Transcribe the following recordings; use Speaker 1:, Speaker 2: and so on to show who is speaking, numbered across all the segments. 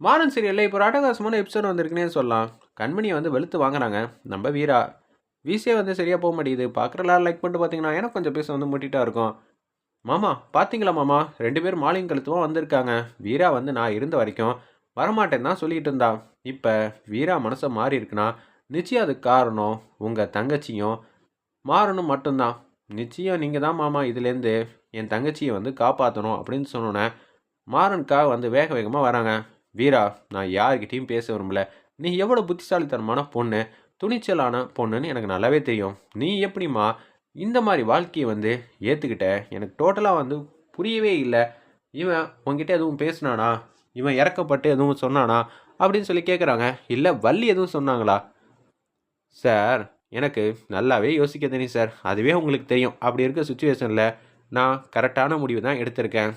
Speaker 1: மாறன் சீரியலில் இப்போ ஒரு அட்டகாசமான எபிசோட் வந்திருக்குன்னே சொல்லலாம். கண்மணியை வந்து வெளுத்து வாங்குறாங்க. நம்ம வீரா. வீசியே வந்து சரியாக போக மாட்டேங்குது. பார்க்குறலாம் லைக் பண்ணிட்டு பார்த்தீங்கன்னா எனக்கு கொஞ்சம் பேச வந்து முட்டிட்டா இருக்கும். மாமா பார்த்தீங்களா மாமா? ரெண்டு பேரும் மாலையும் கழுத்துமா வந்திருக்காங்க. வீரா வந்து நான் இருந்த வரைக்கும் வரமாட்டேன்னு தான் சொல்லிட்டு இருந்தான் இப்போ வீரா மனசை மாறி இருக்குன்னா நிச்சயம் அதுக்கு காரணம் உங்கள் தங்கச்சியும் மாறணும் மட்டும்தான். நிச்சயம் நீங்கள் தான் மாமா இதுலேருந்து என் தங்கச்சியை வந்து காப்பாற்றணும் அப்படின்னு சொன்னோன்னே மாறனுக்காக வந்து வேக வேகமாக வராங்க. வீரா நான் யார்கிட்டையும் பேச விரும்பல. நீ எவ்வளோ புத்திசாலித்தனமான பொண்ணு துணிச்சலான பொண்ணுன்னு எனக்கு நல்லாவே தெரியும். நீ எப்படிம்மா இந்த மாதிரி வாழ்க்கையை வந்து ஏற்றுக்கிட்ட எனக்கு டோட்டலாக வந்து புரியவே இல்லை. இவன் உன்கிட்ட எதுவும் பேசினானா? இவன் இறக்கப்பட்டு எதுவும் சொன்னானா? அப்படின்னு சொல்லி கேட்குறாங்க இல்லை வள்ளி எதுவும் சொன்னாங்களா? சார் எனக்கு நல்லாவே யோசிக்க தெரியும் சார். அதுவே உங்களுக்கு தெரியும். அப்படி இருக்க சுச்சுவேஷனில் நான் கரெக்டான முடிவு தான் எடுத்திருக்கேன்.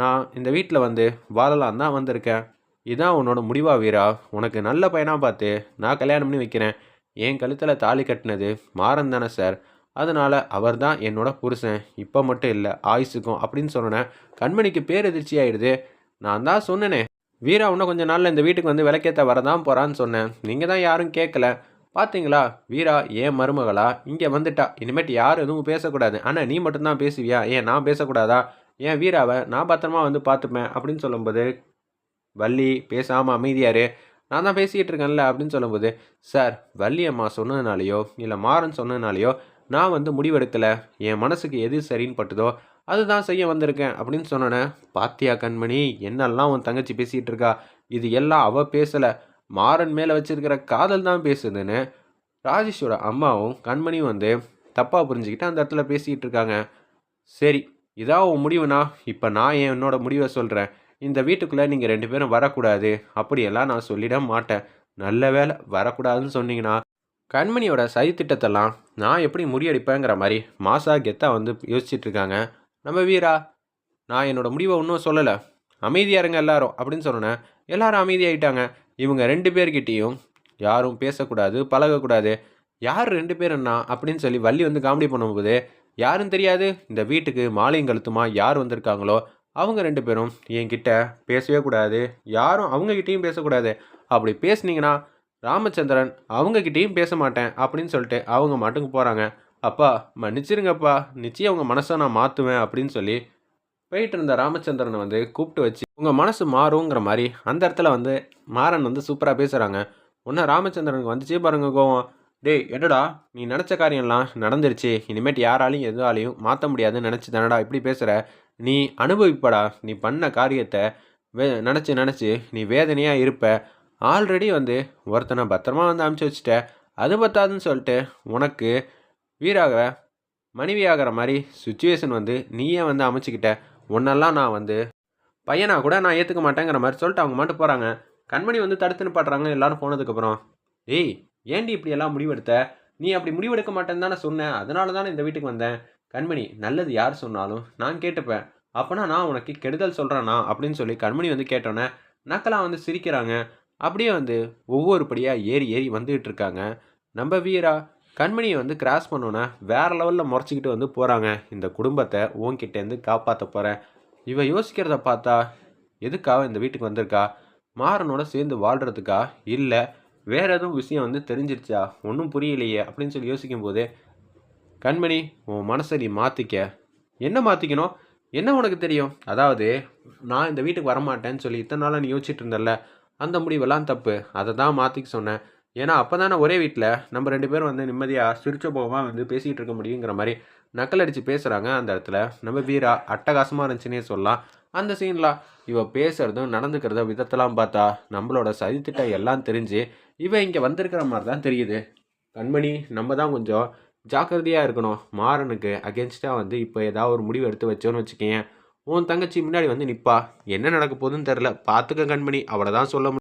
Speaker 1: நான் இந்த வீட்டில் வந்து வாழலாம் தான் வந்திருக்கேன். இதான் உன்னோட முடிவா வீரா? உனக்கு நல்ல பையனாக பார்த்து நான் கல்யாணம் பண்ணி வைக்கிறேன். என் கழுத்தில் தாலி கட்டினது மாறன் தானே சார்? அதனால் அவர் தான் என்னோட புருஷன். இப்போ மட்டும் இல்லை ஆயுசுக்கும் அப்படின்னு சொன்னேன் கண்மணிக்கு பேரெதிர்ச்சி ஆயிடுது. நான் தான் சொன்னேனே வீரா இன்னும் கொஞ்சம் நாளில் இந்த வீட்டுக்கு வந்து விளக்கேற்ற வரதான் போகிறான்னு சொன்னேன். நீங்கள் தான் யாரும் கேட்கல பார்த்தீங்களா வீரா ஏன் மருமகளா? இங்கே வந்துட்டா. இனிமேட்டு யாரும் எதுவும் பேசக்கூடாது. ஆனால் நீ மட்டும்தான் பேசுவியா? ஏன் நான் பேசக்கூடாதா? ஏன் வீராவை நான் பத்திரமா வந்து பார்த்துப்பேன் அப்படின்னு சொல்லும்போது வள்ளி பேசாமல் அமைதியாரு நான் தான் பேசிக்கிட்டு இருக்கேன்ல அப்படின்னு சொல்லும்போது சார் வள்ளி அம்மா சொன்னதுனாலையோ இல்லை மாறன் சொன்னதுனாலையோ நான் வந்து முடிவெடுக்கலை. என் மனசுக்கு எது சரின்னு பட்டுதோ அதுதான் செய்ய வந்திருக்கேன். அப்படின்னு சொன்னோன்னே பாத்தியா கண்மணி என்னெல்லாம் உன் தங்கச்சி பேசிகிட்டு இருக்கா? இது எல்லாம் அவள் பேசலை. மாறன் மேலே வச்சிருக்கிற காதல் தான் பேசுதுன்னு. ராஜேஷோட அம்மாவும் கண்மணியும் வந்து தப்பாக புரிஞ்சுக்கிட்டு அந்த இடத்துல பேசிக்கிட்டு இருக்காங்க. சரி இதான் உன் முடிவுனா இப்போ நான் என்னோட முடிவை சொல்கிறேன் இந்த வீட்டுக்குள்ளே நீங்கள் ரெண்டு பேரும் வரக்கூடாது. அப்படியெல்லாம் நான் சொல்லிட மாட்டேன். நல்ல வேலை வரக்கூடாதுன்னு சொன்னீங்கன்னா கண்மணியோட சதித்திட்டத்தெல்லாம் நான் எப்படி முறியடிப்பேங்கிற மாதிரி மாசா கெத்தா வந்து யோசிச்சுட்டு இருக்காங்க. நம்ம வீரா நான் என்னோட முடிவை இன்னும் சொல்லலை. அமைதியாக இருங்க எல்லாரும் அப்படின்னு சொன்னேன் எல்லாரும் அமைதியாகிட்டாங்க இவங்க ரெண்டு பேர்கிட்டேயும் யாரும் பேசக்கூடாது பழகக்கூடாது. யார் ரெண்டு பேருன்னா அப்படின்னு சொல்லி வள்ளி வந்து காமெடி பண்ணும்போது யாரும் தெரியாது. இந்த வீட்டுக்கு மாலையும் கழுத்துமா யார் வந்திருக்காங்களோ அவங்க ரெண்டு பேரும் என்கிட்ட பேசவே கூடாது. யாரும் அவங்கக்கிட்டேயும் பேசக்கூடாது. அப்படி பேசுனீங்கன்னா ராமச்சந்திரன் அவங்கக்கிட்டேயும் பேச மாட்டேன் அப்படின்னு சொல்லிட்டு அவங்க மாட்டுக்கு போகிறாங்க அப்பா மன்னிச்சிருங்கப்பா. நிச்சயம் அவங்க மனசை நான் மாற்றுவேன் அப்படின்னு சொல்லி போயிட்டு இருந்த ராமச்சந்திரனை வந்து கூப்பிட்டு வச்சு உங்கள் மனசு மாறுங்கிற மாதிரி அந்த இடத்துல வந்து மாறன் வந்து சூப்பராக பேசுகிறாங்க ஒன்று ராமச்சந்திரனுக்கு வந்துச்சே பாருங்க கோவம். டேய் என்னடா? நீ நினச்ச காரியம்லாம் நடந்துருச்சு. இனிமேட்டு யாராலையும் எதுவாலையும் மாற்ற முடியாதுன்னு நினச்சி தானடா இப்படி பேசுகிற நீ அனுபவிப்படா. நீ பண்ண காரியத்தை வே நினச்சி நினச்சி நீ வேதனையாக இருப்ப. ஆல்ரெடி வந்து ஒருத்தனை பத்திரமா வந்து அமுச்சு வச்சுட்ட. அது பத்தாதுன்னு சொல்லிட்டு உனக்கு வீராக மனைவியாகிற மாதிரி சுச்சுவேஷன் வந்து நீயே வந்து அமைச்சிக்கிட்ட. உன்னெல்லாம் நான் வந்து பையனாக கூட நான் ஏற்றுக்க மாட்டேங்கிற மாதிரி சொல்லிட்டு அவங்க மட்டும் போகிறாங்க கண்மணி வந்து தடுத்து நிப்பாட்டுறாங்க எல்லாரும் போனதுக்கப்புறம். ஏய் ஏண்டி இப்படி எல்லாம் முடிவெடுத்த? நீ அப்படி முடிவெடுக்க மாட்டேன்னு தானே சொன்னேன் அதனால தானே இந்த வீட்டுக்கு வந்தேன். கண்மணி நல்லது யார் சொன்னாலும் நான் கேட்டுப்பேன். அப்போனா நான் உனக்கு கெடுதல் சொல்கிறேனா அப்படின்னு சொல்லி கண்மணி வந்து கேட்டோன்னே நக்கலாக வந்து சிரிக்கிறாங்க. அப்படியே வந்து ஒவ்வொரு படியாக ஏறி ஏறி வந்துகிட்டு இருக்காங்க. நம்ம வீரா கண்மணியை வந்து கிராஸ் பண்ணோன்னே வேறு லெவலில் முறைச்சிக்கிட்டு வந்து போகிறாங்க இந்த குடும்பத்தை உன்கிட்டேருந்து காப்பாற்ற போகிறேன் இவ யோசிக்கிறத பார்த்தா எதுக்காக இந்த வீட்டுக்கு வந்திருக்கா? மாறனோட சேர்ந்து வாழ்கிறதுக்கா இல்லை வேறு எதுவும் விஷயம் வந்து தெரிஞ்சிருச்சா? ஒன்றும் புரியலையே அப்படின்னு சொல்லி யோசிக்கும் போது கண்மணி உன் மனசை நீ மாற்றிக்க என்ன மாற்றிக்கணும் என்ன உனக்கு தெரியும்? அதாவது நான் இந்த வீட்டுக்கு வரமாட்டேன்னு சொல்லி இத்தனை நாளாக நீ யோசிச்சுட்டு இருந்தல அந்த முடிவெல்லாம் தப்பு. அதை தான் மாற்றிக்க சொன்னேன். ஏன்னா அப்போ தானே ஒரே வீட்டில் நம்ம ரெண்டு பேரும் வந்து நிம்மதியாக சிரிச்ச போகமாக வந்து பேசிக்கிட்டு இருக்க முடியுங்கிற மாதிரி நக்கல் அடித்து பேசுகிறாங்க அந்த இடத்துல. நம்ம வீரா அட்டகாசமாக இருந்துச்சுன்னே சொல்லலாம். அந்த சீன்லாம் இவ பேசுகிறதும் நடந்துக்கிறத விதத்தெல்லாம் பார்த்தா நம்மளோட சதித்திட்டம் எல்லாம் தெரிஞ்சு இவ இங்கே வந்திருக்கிற மாதிரி தான் தெரியுது. கண்மணி நம்ம தான் கொஞ்சம் ஜாக்கிரதையாக இருக்கணும். மாறனுக்கு அகேன்ஸ்டாக வந்து இப்போ ஏதாவது ஒரு முடிவு எடுத்து வச்சோன்னு வச்சுக்கேன் உன் தங்கச்சி முன்னாடி வந்து நிற்பா என்ன நடக்க போகுதுன்னு தெரில பார்த்துக்க கண்மணி. அவளை தான் சொல்ல முடியும்.